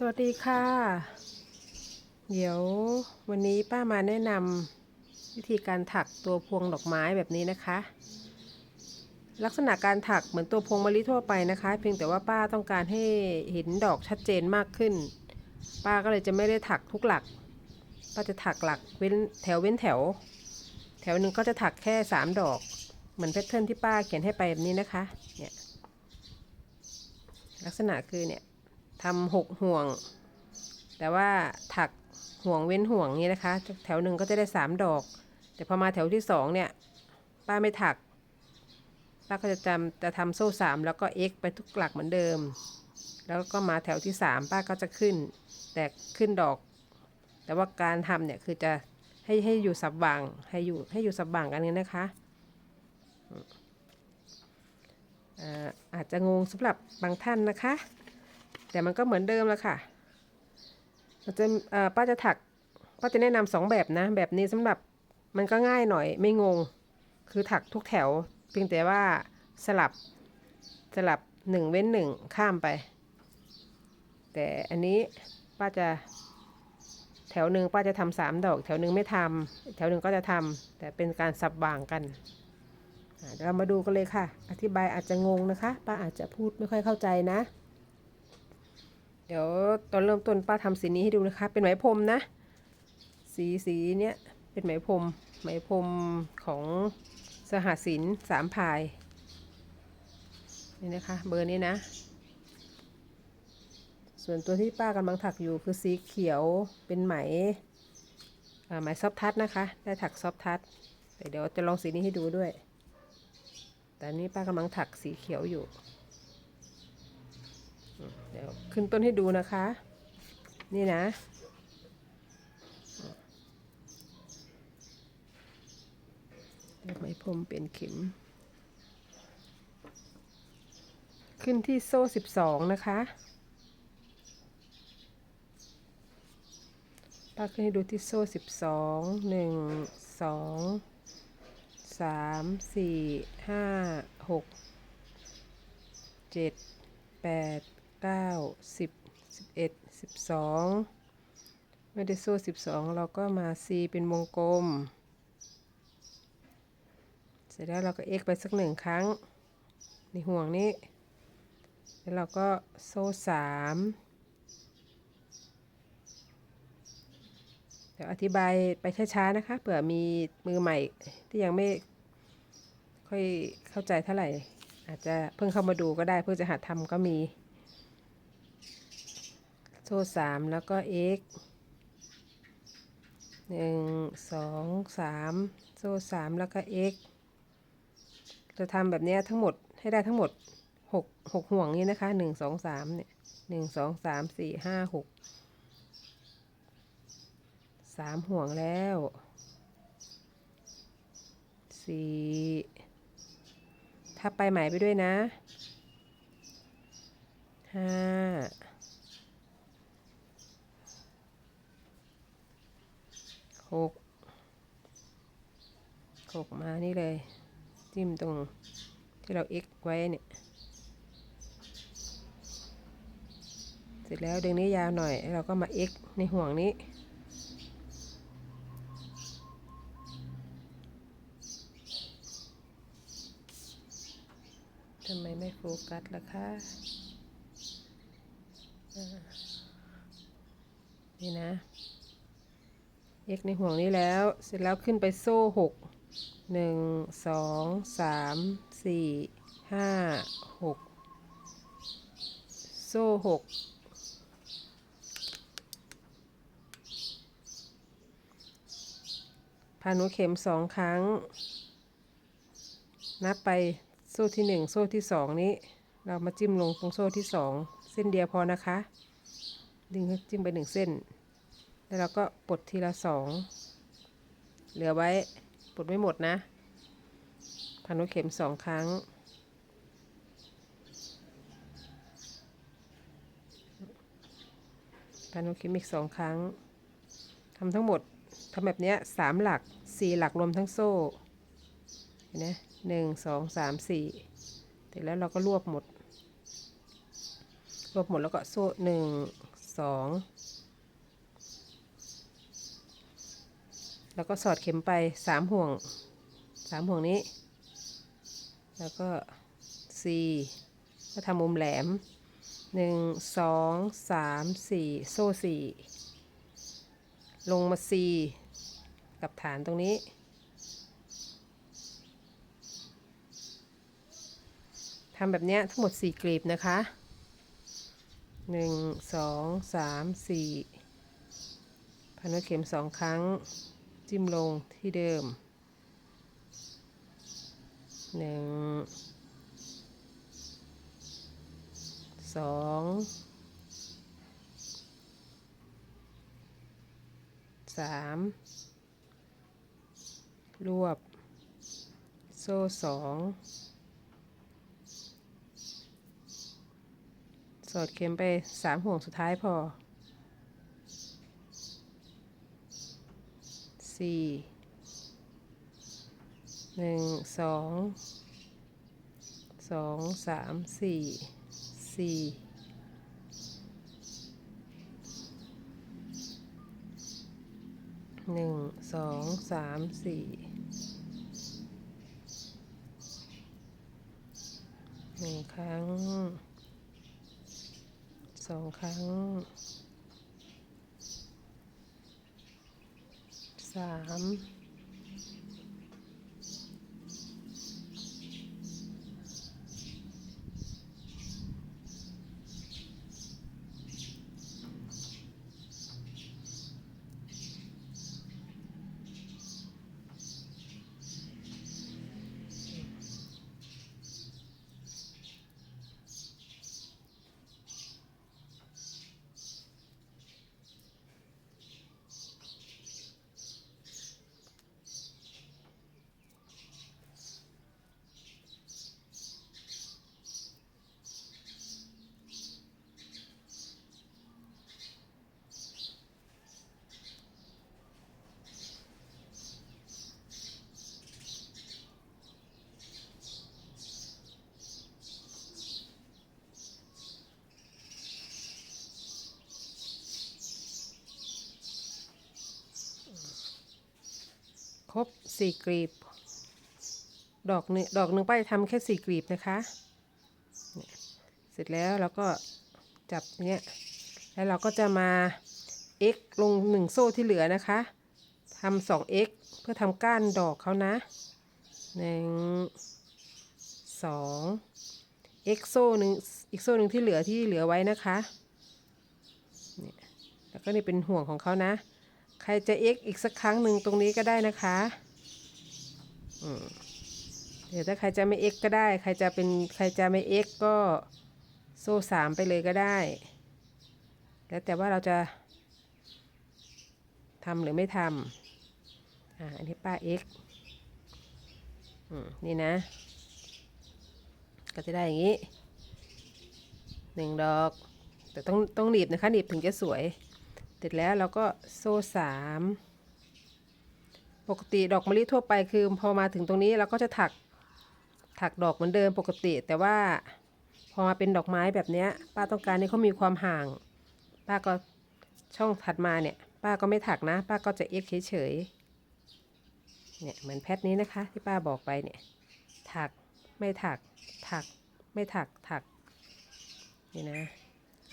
สวัสดีค่ะ เดี๋ยววันนี้ป้ามาแนะนำวิธีการถักตัวพวงดอกไม้แบบนี้นะคะ ลักษณะการถักเหมือนตัวพวงมะลิทั่วไปนะคะ เพียงแต่ว่าป้าต้องการให้เห็นดอกชัดเจนมากขึ้น ป้าก็เลยจะไม่ได้ถักทุกหลัก ป้าจะถักหลักเว้นแถวเว้นแถว แถวหนึ่งก็จะถักแค่สามดอก เหมือนแพทเทิร์นที่ป้าเขียนให้ไปแบบนี้นะคะ เนี่ย ลักษณะคือเนี่ย ทำหกห่วง แต่ว่าถักห่วงเว้นห่วงนี้นะคะ แถวหนึ่งก็จะได้สามดอก แต่พอมาแถวที่สองเนี่ยป้าไม่ถักป้าก็จะจำจะทำโซ่สามแล้วก็ x ไปทุกหลักเหมือนเดิม แล้วก็มาแถวที่สามป้าก็จะขึ้น แต่ขึ้นดอก แต่ว่าการทำเนี่ยคือจะให้ให้อยู่สับว่างให้อยู่ให้อยู่สับว่างกันนี้นะคะอาจจะงงสำหรับบางท่านนะคะ แต่มันก็เหมือนเดิมแล้วค่ะมันจะป้าจะถักป้าจะแนะนำสองแบบนะ แบบนี้สำหรับมันก็ง่ายหน่อยไม่งง คือถักทุกแถว เพียงแต่ว่าสลับสลับหนึ่งเว้นหนึ่งข้ามไป แต่อันนี้ป้าจะแถวหนึ่งป้าจะทำสามดอก แถวหนึ่งไม่ทำแถวหนึ่งก็จะทำแต่เป็นการสับบางกันเรามาดูกันเลยค่ะ อธิบายอาจจะงงนะคะ ป้าอาจจะพูดไม่ค่อยเข้าใจนะ เดี๋ยวตอนเริ่มต้นป้าทำสีนี้ให้ดูนะคะ เป็นไหมพรมนะ สีสีเนี้ยเป็นไหมพรมไหมพรมของสหศิลป์สามพายนี่นะคะเบอร์นี้นะ ส่วนตัวที่ป้ากำลังถักอยู่คือสีเขียวเป็นไหมไหมซอฟทัชนะคะ ได้ถักซอฟทัชแต่เดี๋ยวจะลองสีนี้ให้ดูด้วย แต่นี้ป้ากำลังถักสีเขียวอยู่ ยวขึ้นต้นให้ดูนะคะ นี่นะ เดี๋ยวไหมพรมเป็นเข็ม ขึ้นที่โซ่สิบสองนะคะป้าขึ้นให้ดูที่โซ่สิบสองหนึ่งสองสามสี่ห้าหกเจ็ดแปด เก้าสิบสิบเอ็ดสิบสองไม่ได้โซ่สิบสองเราก็มา C เป็นวงกลม เสร็จแล้วเราก็ x ไปสักหนึ่งครั้ง ในห่วงนี้ แล้วเราก็โซ่สามเดี๋ยวอธิบายไปช้าๆนะคะ เผื่อมีมือใหม่ที่ยังไม่ค่อยเข้าใจเท่าไหร่ อาจจะเพิ่งเข้ามาดูก็ได้เพื่อจะหัดทำก็มี โซ่สามแล้วก็ x หนึ่งสองสามโซ่สามแล้วก็ x จะทำแบบนี้ทั้งหมดให้ได้ทั้งหมดหกหกห่วงนี้นะคะหนึ่งสองสามเนี่ยหนึ่งสองสามสี่ห้าหกสามห่วงแล้วสี่ถ้าไปไหมไปด้วยนะห้า หกหกมานี่เลย จิ้มตรงที่เรา x ไว้เนี่ย เสร็จแล้วดึงนี้ยาวหน่อย เราก็มา x ในห่วงนี้ ทำไมไม่โฟกัสล่ะคะนี่นะ x ในห่วงนี้แล้ว เสร็จแล้วขึ้นไปโซ่หกหนึ่งสองสามสี่ห้าหกโซ่หกพานุเข็มสองครั้ง นับไปโซ่ที่หนึ่งโซ่ที่สองนี้ เรามาจิ้มลงตรงโซ่ที่สองเส้นเดียวพอนะคะ ดึงจิ้มไปหนึ่งเส้น แล้วเราก็ปลดทีละสอง เหลือไว้ปลดไม่หมดนะ พันหัวเข็มสองครั้ง พันหัวเข็มอีกสองครั้งทำทั้งหมดทำแบบนี้สามหลักสี่หลักรวมทั้งโซ่ เห็นไหมหนึ่งสองสามสี่เสร็จแล้วเราก็รวบหมด รวบหมดแล้วก็โซ่หนึ่งสอง แล้วก็สอดเข็มไปสามห่วงสามห่วงนี้ แล้วก็ C ก็ทำมุมแหลมหนึ่งสองสามสี่โซ่สี่ลงมา C กับฐานตรงนี้ ทำแบบนี้ทั้งหมด4กลีบนะคะ1 2 3 4พันด้วยเข็ม2ครั้ง จิ้มลงที่เดิม1 2 3รวบ โซ่สองสอดเข็มไปสามห่วงสุดท้ายพอ สี่หนึ่งสองสองสามสี่สี่หนึ่งสองสามสี่หนึ่งครั้งสองครั้ง สามครบ สี่กลีบ ดอกหนึ่งดอกหนึ่งป้าจะทำแค่สี่กลีบนะคะเสร็จแล้วเราก็จับเนี้ยแล้วเราก็จะมา x ลงหนึ่งโซ่ที่เหลือนะคะทำสอง x เพื่อทำก้านดอกเขานะหนึ่งสอง x โซ่หนึ่งอีกโซ่หนึ่งที่เหลือที่เหลือไว้นะคะเนี่ยแล้วก็นี่เป็นห่วงของเขานะ ใครจะ x อีกสักครั้งหนึ่งตรงนี้ก็ได้นะคะ เดี๋ยวถ้าใครจะไม่ x ก็ได้ ใครจะเป็นใครจะไม่ x ก็โซ่สามไปเลยก็ได้ แล้วแต่ว่าเราจะทำหรือไม่ทำอ่าอันนี้ป้า x อืมนี่นะ ก็จะได้อย่างนี้หนึ่งดอก แต่ต้องต้องหนีบนะคะหนีบถึงจะสวย เสร็จแล้วเราก็โซ่สาม ปกติดอกมะลิทั่วไปคือพอมาถึงตรงนี้เราก็จะถักถักดอกเหมือนเดิมปกติ แต่ว่าพอมาเป็นดอกไม้แบบนี้ป้าต้องการให้เขามีความห่าง ป้าก็ช่องถัดมาเนี่ย ป้าก็ไม่ถักนะ ป้าก็จะเอ็กเฉยๆเนี่ยเหมือนแพทนี้นะคะ ที่ป้าบอกไปเนี่ย ถักไม่ถักถักไม่ถักถักนี่นะ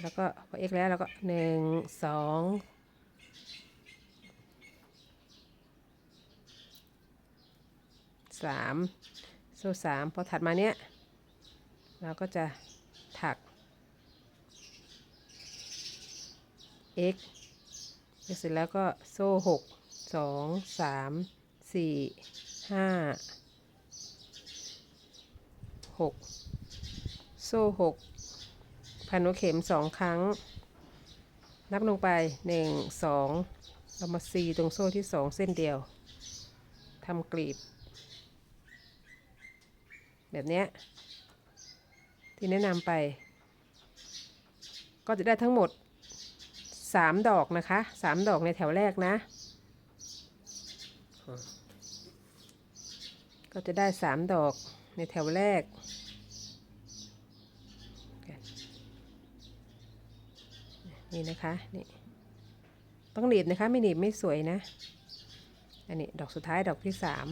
แล้วก็พอเอ็กแล้วเราก็หนึ่งสอง สามโซ่สามพอถัดมาเนี้ยเราก็จะถัก x เสร็จแล้วก็โซ่หกสองสามสี่ห้าหกโซ่หกพันหัวเข็มสองครั้ง นับลงไปหนึ่งสองเรามาซีตรงโซ่ที่สองเส้นเดียวทำกลีบ แบบนี้ที่แนะนำไป ก็จะได้ทั้งหมดสามดอกนะคะสามดอกในแถวแรกนะ ก็จะได้สามดอกในแถวแรกนนี่นะคะนี่ต้องหนีบนะคะไม่หนีบไม่สวยนะ อันนี้ดอกสุดท้ายดอกที่สาม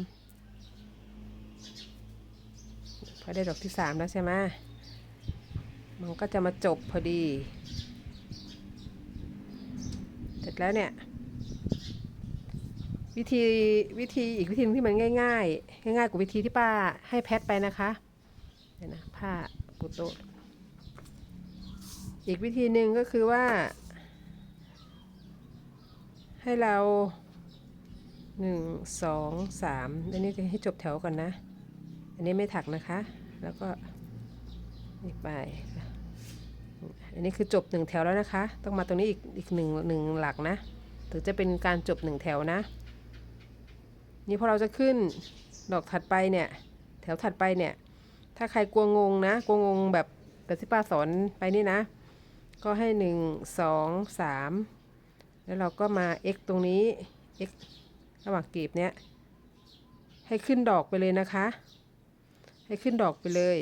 พอได้ดอกที่สามแล้วใช่ไหมมันก็จะมาจบพอดี เสร็จแล้วเนี่ย วิธีวิธีอีกวิธีหนึงที่มันง่าย ๆ ง่ายๆกว่าวิธีที่ป้าให้แพทไปนะคะเดี๋ยวนะผ้าปูโตะอีกวิธีหนึ่งก็คือว่า ให้เราหนึ่งสองสามอันนี้จะให้จบแถวก่อนนะ อันนี้ไม่ถักนะคะ แล้วก็นี่ไป อันนี้คือจบหนึ่งแถวแล้วนะคะ ต้องมาตรงนี้อีกอีกหนึ่งหนึ่งหลักนะ ถึงจะเป็นการจบหนึ่งแถวนะ นี่พอเราจะขึ้นดอกถัดไปเนี่ย แถวถัดไปเนี่ย ถ้าใครกลัวงงนะ กลัวงงแบบแบบที่ป้าสอนไปนี่นะ ก็ให้หนึ่งสองสามแล้วเราก็มา x ตรงนี้ x ระหว่างกลีบเนี้ยให้ขึ้นดอกไปเลยนะคะ ให้ขึ้นดอกไปเลย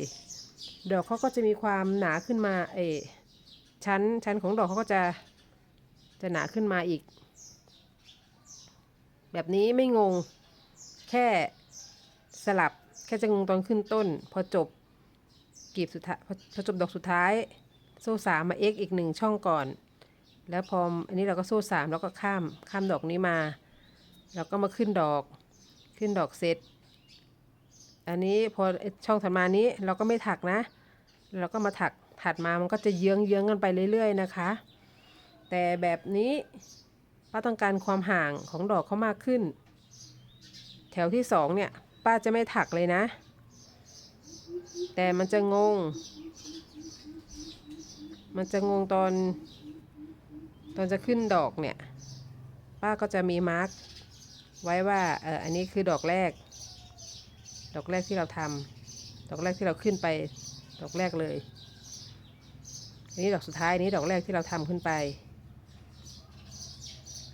ดอกเขาก็จะมีความหนาขึ้นมาเอชั้นชั้นของดอกเขาก็จะจะหนาขึ้นมาอีก แบบนี้ไม่งงแค่สลับแค่จะงงตอนขึ้นต้น พอจบกลีบสุดท้ายพอพอจบดอกสุดท้าย โซ่สามมา x อีกหนึ่งช่องก่อน แล้วพออันนี้เราก็โซ่สามแล้วก็ข้ามข้ามดอกนี้มาเราก็มาขึ้นดอกขึ้นดอกเสร็จ อันนี้พอช่องถัดมานี้เราก็ไม่ถักนะ เราก็มาถักถัดมามันก็จะเยื้องเยื้องกันไปเรื่อย ๆ นะคะ แต่แบบนี้ป้าต้องการความห่างของดอกเขามากขึ้น แถวที่สองเนี่ย ป้าจะไม่ถักเลยนะ แต่มันจะงง มันจะงงตอนตอนจะขึ้นดอกเนี่ย ป้าก็จะมีมาร์กไว้ว่าเอออันนี้คือดอกแรก ดอกแรกที่เราทำดอกแรกที่เราขึ้นไป ดอกแรกเลยอันนี้ดอกสุดท้ายนนี้ดอกแรกที่เราทำขึ้นไป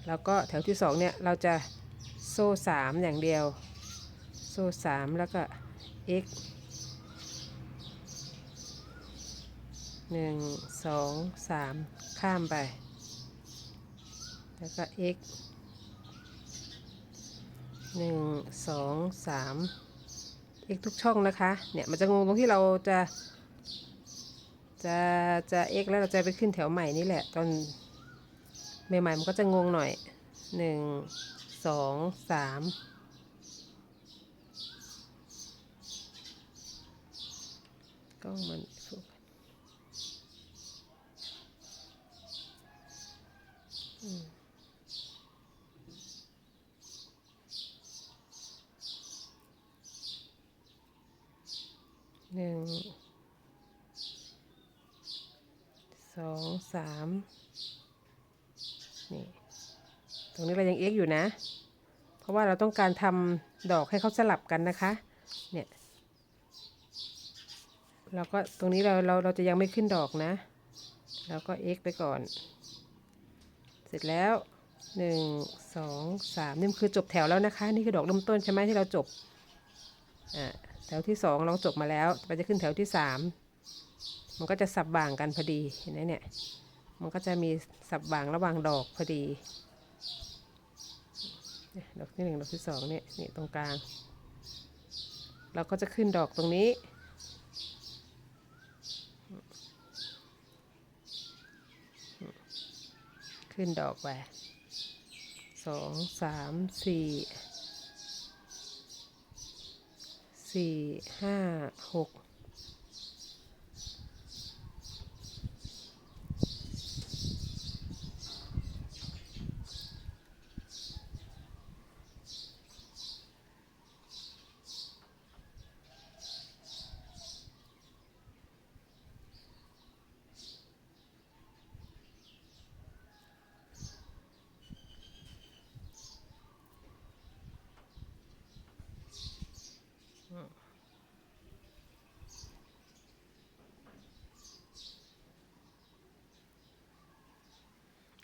แล้วก็แถวที่สองเนี่ยเราจะโซ่สามอย่างเดียว โซ่สามแล้วก็ x หนึ่งสองสามข้ามไป แล้วก็ x หนึ่งสองสาม x ทุกช่องนะคะ เนี่ยมันจะงงตรงที่เราจะ จะจะ x แล้วเราจะไปขึ้นแถวใหม่นี่แหละ ตอนใหม่ๆมันก็จะงงหน่อยหนึ่งสองสามกล้องมันโฟกัสอืม หนึ่งสองสามนี่ตรงนี้เรายังเอ็กอยู่นะ เพราะว่าเราต้องการทำดอกให้เขาสลับกันนะคะ เนี่ยเราก็ตรงนี้เราเราเราจะยังไม่ขึ้นดอกนะ เราก็เอ็กไปก่อน เสร็จแล้วหนึ่งสองสามนี่คือจบแถวแล้วนะคะ นี่คือดอกเริ่มต้นใช่ไหมที่เราจบอ่า แถวที่สองเราจบมาแล้วไปจะขึ้นแถวที่สามมันก็จะสับบ่างกันพอดีเห็นไหมเนี่ย มันก็จะมีสับบ่างระหว่างดอกพอดี ดอกที่หนึ่งดอกที่สองเนี่ยนี่ตรงกลาง เราก็จะขึ้นดอกตรงนี้ ขึ้นดอกไปสองสามสี่ สี่ห้าหก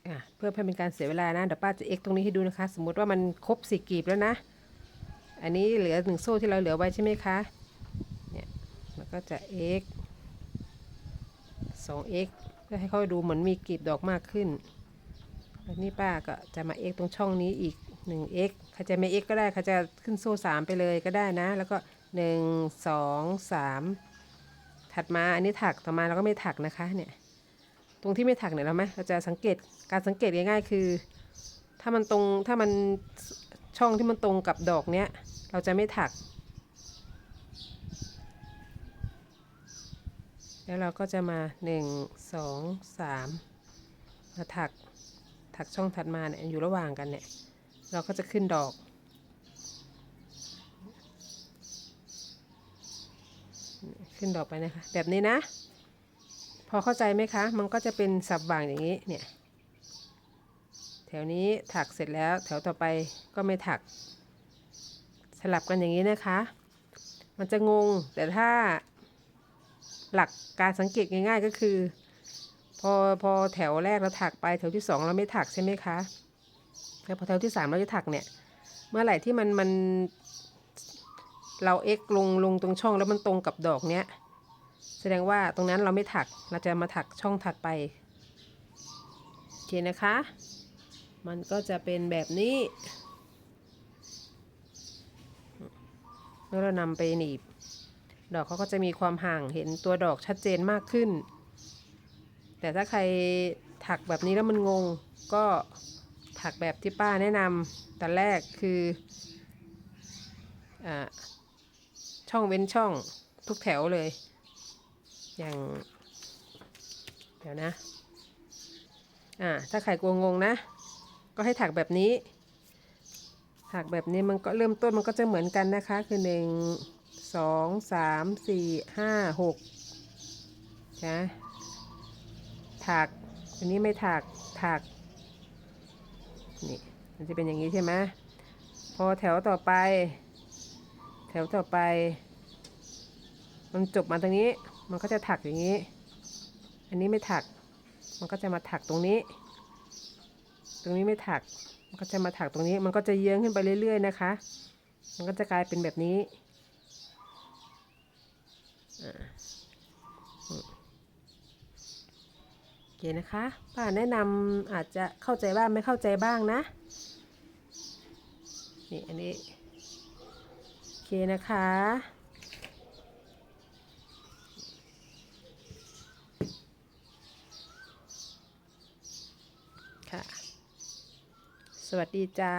อะเพื่อให้เป็นการเสียเวลานะเดี๋ยวป้าจะเอ็กตรงนี้ให้ดูนะคะ สมมติว่ามันครบสี่กลีบแล้วนะ อันนี้เหลือหนึ่งโซ่ที่เราเหลือไว้ใช่ไหมคะเนี่ยแล้วก็จะ x สอง x พื่อให้เขาดูเหมือนมีกลีบดอกมากขึ้นแล้วนี่ป้าก็จะมาเอ็กตรงช่องนี้อีก1 x ใครจะไม่ x ก็ได้ใครจะขึ้นโซ่3ไปเลยก็ได้นะ แล้วก็1 2 3ถัดมาอันนี้ถักต่อมาเราก็ไม่ถักนะคะเนี่ย ตรงที่ไม่ถักเนี่ยเราไหมเราจะสังเกตการสังเกตง่ายๆคือ ถ้ามันตรงถ้ามันช่องที่มันตรงกับดอกเนี้ยเราจะไม่ถัก แล้วเราก็จะมา 1 2 3มาถักถักช่องถัดมาเนี่ยอยู่ระหว่างกันเนี่ย เราก็จะขึ้นดอกขึ้นดอกไปนะคะ แบบนี้นะ พอเข้าใจไหมคะ มันก็จะเป็นสับว่างอย่างนี้เนี่ย แถวนี้ถักเสร็จแล้ว แถวต่อไปก็ไม่ถัก สลับกันอย่างนี้นะคะ มันจะงง แต่ถ้าหลักการสังเกตง่าย ๆ ก็คือ พอพอแถวแรกเราถักไป แถวที่สองเราไม่ถักใช่ไหมคะแล้วพอแถวที่สามเราจะถักเนี่ย เมื่อไหร่ที่มันมันเราเอ็กลงลงตรงช่องแล้วมันตรงกับดอกเนี้ย แสดงว่าตรงนั้นเราไม่ถักเราจะมาถักช่องถัดไปโอเคนะคะ มันก็จะเป็นแบบนี้แล้วเรานำไปหนีบ ดอกเขาก็จะมีความห่างเห็นตัวดอกชัดเจนมากขึ้น แต่ถ้าใครถักแบบนี้แล้วมันงง ก็ถักแบบที่ป้าแนะนำตอนแรกคืออาช่องเว้นช่องทุกแถวเลย อย่าง เดี๋ยวนะ อ่า ถ้าใครกลัวงงนะ ก็ให้ถักแบบนี้ถักแบบนี้มันก็เริ่มต้นมันก็จะเหมือนกันนะคะ คือหนึ่งสองสามสี่ห้าหกนะถักอันนี้ไม่ถักถักนี่มันจะเป็นอย่างนี้ใช่ไหมพอแถวต่อไป แถวต่อไป มันจบมาตรงนี้ มันก็จะถักอย่างนี้ อันนี้ไม่ถัก มันก็จะมาถักตรงนี้ ตรงนี้ไม่ถัก มันก็จะมาถักตรงนี้ มันก็จะเยื้องขึ้นไปเรื่อย ๆ นะคะ มันก็จะกลายเป็นแบบนี้โอเคนะคะ ป้าแนะนำอาจจะเข้าใจบ้างไม่เข้าใจบ้างนะ นี่อันนี้ โอเคนะคะค่ะ สวัสดีจ้า